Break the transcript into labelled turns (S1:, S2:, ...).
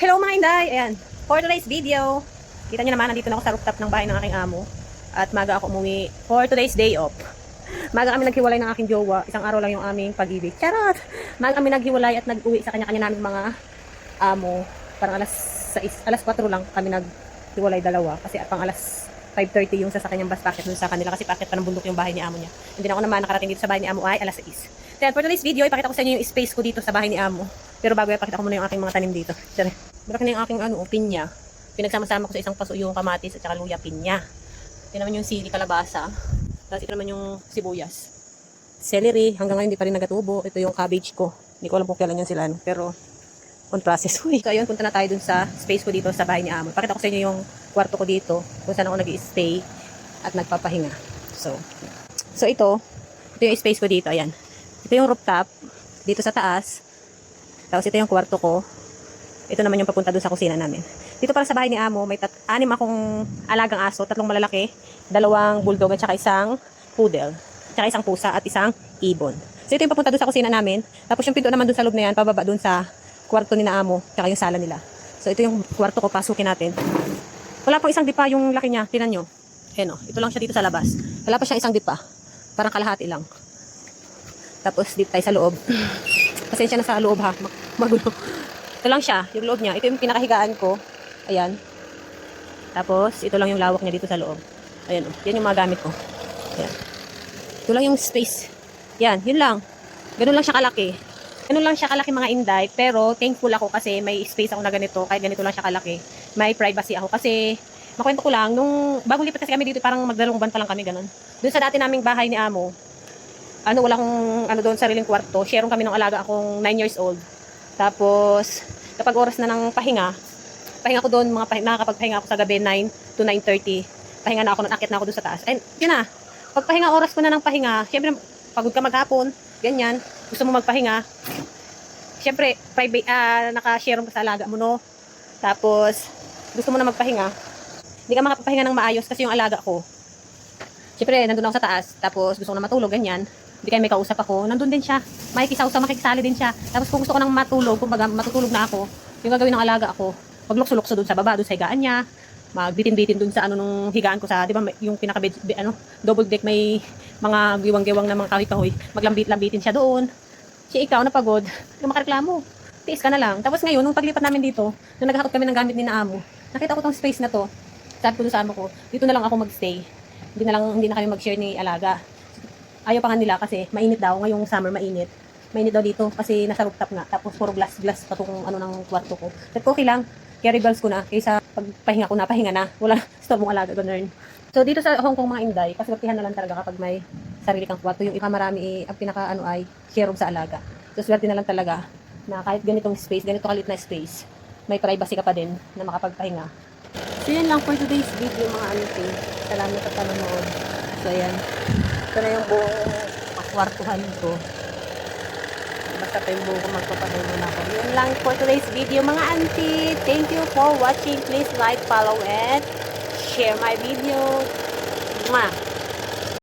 S1: Hello mga inday! Ayan, for today's video, kita nyo naman, nandito na ako sa rooftop ng bahay ng aking amo. At maga ako umuwi for today's day off. Maga kami naghiwalay ng aking jowa. Isang araw lang yung aming pag-ibig. Charot! Maga kami naghiwalay at nag-uwi sa kanya-kanya naming mga amo. Parang alas 6, alas 4 lang kami naghiwalay dalawa. Kasi at pang alas 5.30 yung sasakyan niyang bus packet dun sa kanila kasi packet pa ng bundok yung bahay ni amo niya. Hindi na ako naman nakarating dito sa bahay ni amo ay alas 6. Then for today's video, ipakita ko sa inyo yung space ko dito sa bahay ni amo. Pero bago yan, pakita ko muna yung aking mga tanim dito. Sorry. Malaki na yung aking ano, pinya. Pinagsama-sama ko sa isang paso yung kamatis at saka luya pinya. Ito naman yung sili kalabasa. Tapos ito naman yung sibuyas. Celery, hanggang ngayon hindi pa rin nagatubo. Ito yung cabbage ko. Hindi ko alam kung kailan yan sila. ano, Pero on process. Uy. So ayun, punta na tayo dun sa space ko dito sa bahay ni Amo. Pakita ko sa inyo yung kwarto ko dito kung saan ako nag stay at nagpapahinga. So, so ito, ito yung space ko dito. Ayan. Ito yung rooftop dito sa taas. Tapos ito yung kwarto ko. Ito naman yung papunta dun sa kusina namin. Dito para sa bahay ni Amo, may tat anim akong alagang aso, tatlong malalaki, dalawang bulldog at saka isang poodle, saka isang pusa at isang ibon. So ito yung papunta dun sa kusina namin. Tapos yung pinto naman dun sa loob na yan, pababa dun sa kwarto ni na Amo, tsaka yung sala nila. So ito yung kwarto ko, pasukin natin. Wala pang isang dipa yung laki niya, tinan nyo. Ayan o, ito lang siya dito sa labas. Wala pa siyang isang dipa. Parang kalahati lang. Tapos dito tayo sa loob. Pasensya na sa loob ha, mag- magulo. Ito lang siya, yung loob niya. Ito yung pinakahigaan ko. Ayan. Tapos, ito lang yung lawak niya dito sa loob. Ayan o, yan yung mga gamit ko. Ayan. Ito lang yung space. Yan, yun lang. Ganun lang siya kalaki. Ganun lang siya kalaki mga inday, pero thankful ako kasi may space ako na ganito, kahit ganito lang siya kalaki. May privacy ako kasi, makwento ko lang, nung bagong lipat kasi kami dito, parang magdalawang buwan pa lang kami ganun. Doon sa dati naming bahay ni Amo, ano, wala akong, ano doon, sariling kwarto. Share kami ng alaga akong 9 years old. Tapos, kapag oras na ng pahinga, pahinga ko doon, mga pahinga, nakakapagpahinga ako sa gabi 9 to 9.30. Pahinga na ako, nakakit na ako doon sa taas. And, yun na, pagpahinga oras ko na ng pahinga, syempre, pagod ka maghapon, ganyan, gusto mo magpahinga, syempre, private, ah, naka-share mo sa alaga mo, no? Tapos, gusto mo na magpahinga, hindi ka makapagpahinga ng maayos kasi yung alaga ko, syempre, nandun ako sa taas, tapos gusto ko na matulog, ganyan, hindi kayo may kausap ako, nandun din siya, makikisaw-saw, makikisali din siya, tapos kung gusto ko nang matulog, kumbaga matutulog na ako, yung gagawin ng alaga ako, maglukso-lukso dun sa baba, dun sa higaan niya, magbitin-bitin dun sa ano nung higaan ko sa, di ba, yung pinaka ano, double deck may mga giwang-giwang na mga kahoy-kahoy, maglambit-lambitin siya doon. Si ikaw napagod, makareklamo. Tiis ka na lang. Tapos ngayon, nung paglipat namin dito, nung naghakot kami ng gamit ni Naamo, nakita ko tong space na to. Sabi ko sa amo ko, dito na lang ako magstay. Hindi na lang hindi na kami mag-share ni Alaga. Ayaw pa nga nila kasi mainit daw, ngayong summer mainit. Mainit daw dito kasi nasa rooftop nga. Tapos puro glass glass pa tong ano ng kwarto ko. Sabi ko okay lang, carry bags ko na kaysa pagpahinga ko na, pahinga na. Wala store mong alaga ganun. So dito sa Hong Kong mga Inday, paswertihan na lang talaga kapag may sarili kang kwarto. Yung iba marami eh, ang pinaka ano ay share sa alaga. So swerte na lang talaga na kahit ganitong space, ganito kalit na space, may privacy ka pa din na makapagpahinga. So yan lang for today's video mga auntie. Salamat sa panonood. So ayan. Ito na yung buong kwartuhan ko. Basta pa yung buong ko magpapahinga na ako. Yun lang for today's video mga auntie. Thank you for watching. Please like, follow, and share my video. Mwah!